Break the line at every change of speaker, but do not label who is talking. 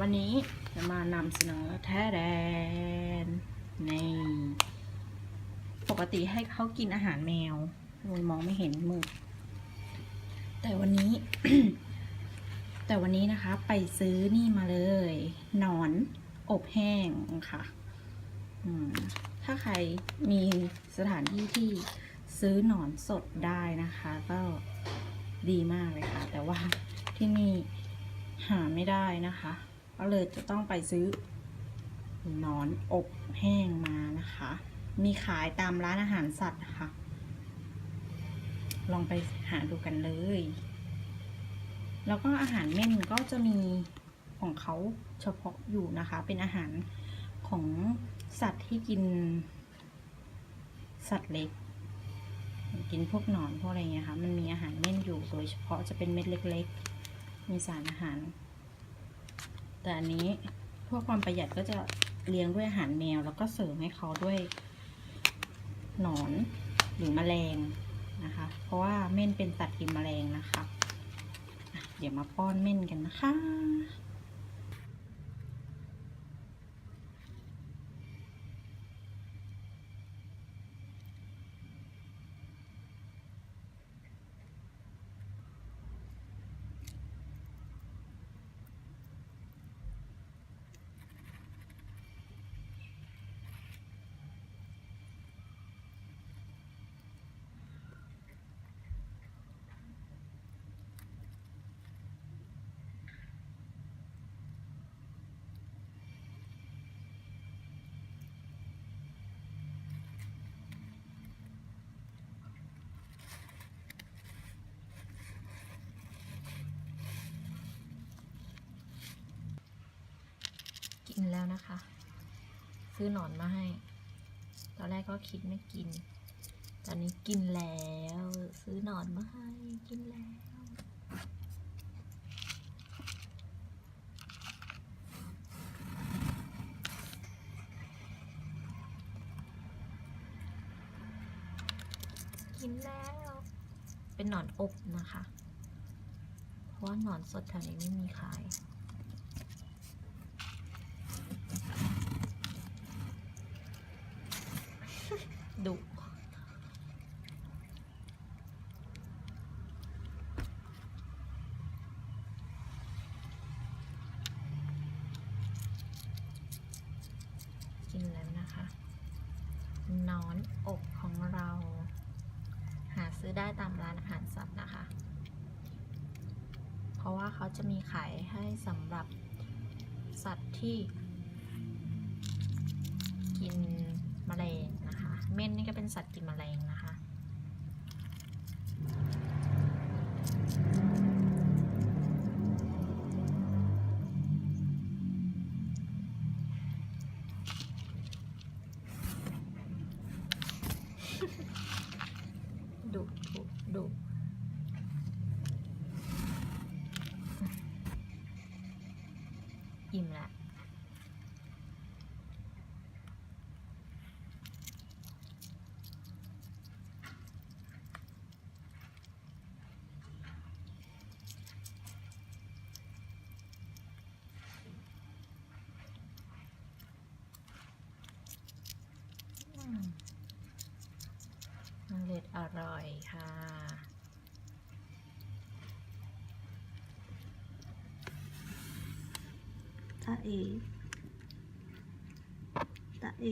วันนี้จะมานำเสนอแท้แดนในปกติให้เขากินอาหารแมวลุยมองไม่เห็นมือแต่วันนี้ แต่วันนี้นะคะ ไปซื้อนี่มาเลยหนอนอบแห้งค่ะถ้าใครมีสถานที่ที่ซื้อหนอนสดได้นะคะ ก็ดีมากเลยค่ะ แต่ว่าที่นี่หาไม่ได้นะคะ ก็เลยจะต้องไปซื้อนอนอบแห้งมานะคะ มีขายตามร้านอาหารสัตว์นะคะลองไปหาดูกันเลย แล้วก็อาหารเม่นก็จะมีของเขาเฉพาะอยู่นะคะ เป็นอาหารของสัตว์ที่กิน สัตว์เล็ก กินพวกหนอนพวกอะไรเงี้ยค่ะ มันมีอาหารเม่นอยู่โดยเฉพาะจะเป็นเม็ดเล็ก ๆ มีสารอาหาร แต่อันนี้เพื่อความประหยัดก็จะเลี้ยงด้วยอาหารแมว แล้วก็เสริมให้เขาด้วยหนอนหรือแมลงนะคะ เพราะว่าเม่นเป็นสัตว์กินแมลงนะคะะเดี๋ยวมาป้อนเม่นกันนะคะ กินแล้วนะคะ ซื้อหนอนมาให้ ตอนแรกก็คิดไม่กิน ตอนนี้กินแล้ว ซื้อหนอนมาให้กินแล้ว กินแล้ว เป็นหนอนอบนะคะ เพราะว่าหนอนสดแถวนี้ไม่มีขาย ดุกินแล้วนะคะนอนอบของเรา หาซื้อได้ตามร้านอาหารสัตว์นะคะ เพราะว่าเขาจะมีขายให้สำหรับสัตว์ที่ เป็นสัตว์กินแมลงนะคะดุดุดุอิ่มละ อืมอร่อยอร่อยค่ะ
ตาเอ ตาเอ